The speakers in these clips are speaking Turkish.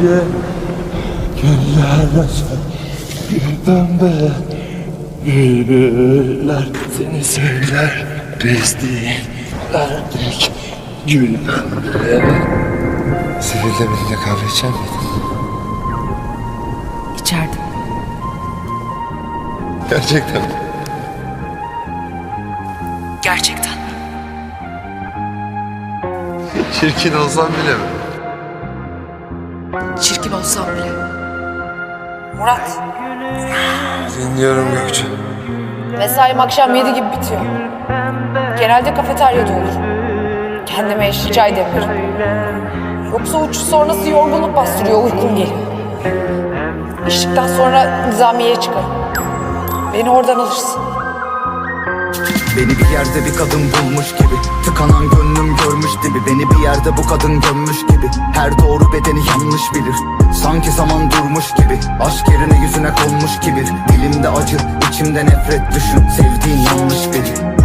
gece açar bir pembe Bülbüller seni söyler Biz değillerdik Gül pembe Sevil'le birlikte kahve içer miydin? İçerdim. Gerçekten mi? Gerçekten. Çirkin olsam bile mi? Çirkin olsam bile. Murat. Dinliyorum Gökçe. Mesaim akşam 7 gibi bitiyor. Genelde kafeteryada olur. Kendime eşli çay demlerim. Yoksa uçuş sonrası yorgunluk bastırıyor, uykum geliyor. İşlikten sonra nizamiyeye çıkarım. Beni oradan alırsın. Beni bir yerde bir kadın bulmuş gibi. Tıkanan gönlüm görmüş dibi. Beni bir yerde bu kadın gömmüş gibi. Her doğru bedeni yanlış bilir. Sanki zaman durmuş gibi. Aşk yerine yüzüne konmuş kibir Dilimde acı, içimde nefret düşün. Sevdiğin yanlış biri.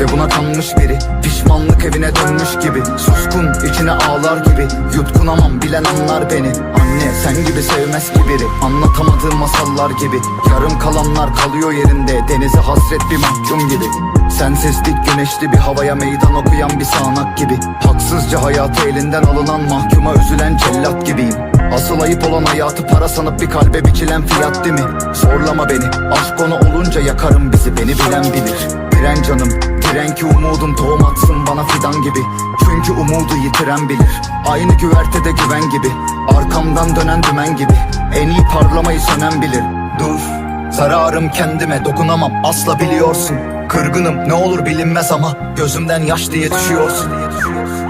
Ve buna kanmış biri. Pişmanlık evine dönmüş gibi. Suskun içine ağlar gibi. Yutkunamam bilen anlar beni. Anne sen gibi sevmez ki biri. Anlatamadığım masallar gibi. Yarım kalanlar kalıyor yerinde. Denize hasret bir mahkum gibi. Sensizlik güneşli bir havaya meydan okuyan bir sağanak gibi. Haksızca hayatı elinden alınan mahkuma üzülen cellat gibiyim. Asıl ayıp olan hayatı para sanıp bir kalbe biçilen fiyat değil mi? Zorlama beni. Aşk konu olunca yakarım bizi. Beni bilen bilir. Diren canım Diren ki umudum tohum atsın bana fidan gibi. Çünkü umudu yitiren bilir. Aynı güvertede güven gibi. Arkamdan dönen dümen gibi. En iyi parlamayı sönen bilir. Dur Zararım kendime dokunamam. Asla biliyorsun. Kırgınım ne olur bilinmez ama Gözümden yaş diye düşüyorsun. Arayacak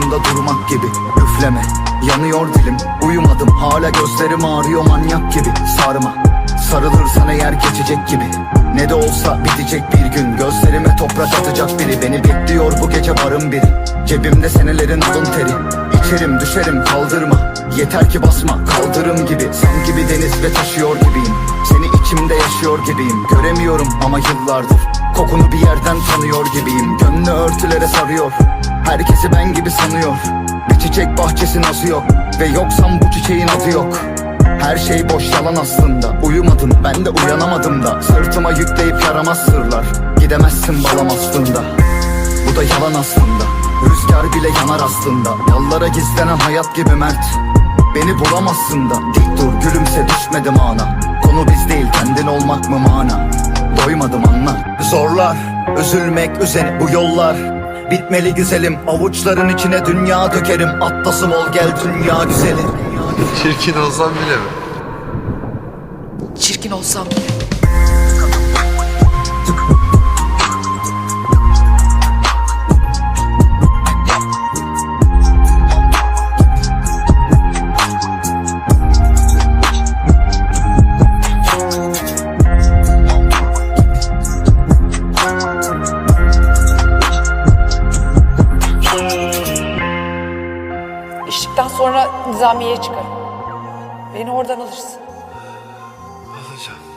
başında durmak gibi. Üfleme, yanıyor dilim. Uyumadım hala gözlerim ağrıyor manyak gibi. Sarma, sarılırsan eğer geçecek gibi. Ne de olsa bitecek bir gün. Gözlerime toprak atacak biri. Beni bekliyor bu gece varım biri. Cebimde senelerin alın teri. İçerim düşerim kaldırma. Yeter ki basma kaldırım gibi. Sanki bir deniz ve taşıyor gibiyim. Seni içimde yaşıyor gibiyim. Göremiyorum ama yıllardır. Kokunu bir yerden tanıyor gibiyim. Gönlü örtülere sarıyor Herkesi ben gibi sanıyor. Bir çiçek bahçesi nazı yok? Ve yoksam bu çiçeğin adı yok. Her şey boş yalan aslında. Uyumadın ben de uyanamadım da. Sırtıma yükleyip yaramaz sırlar. Gidemezsin balam aslında. Bu da yalan aslında. Rüzgar bile yanar aslında. Yallara gizlenen hayat gibi mert. Beni bulamazsın da. Dik dur gülümse düşmedim ana. Konu biz değil kendin olmak mı mana? Doymadım anla. Zorlar üzülmek üzeni bu yollar Bitmeli güzelim avuçların içine dünya dökerim Atlasım ol gel dünya güzeli Çirkin olsam bile mi? Çirkin olsam bile. Sonra nizamiyeye çıkarım. Beni oradan alırsın. Alacağım.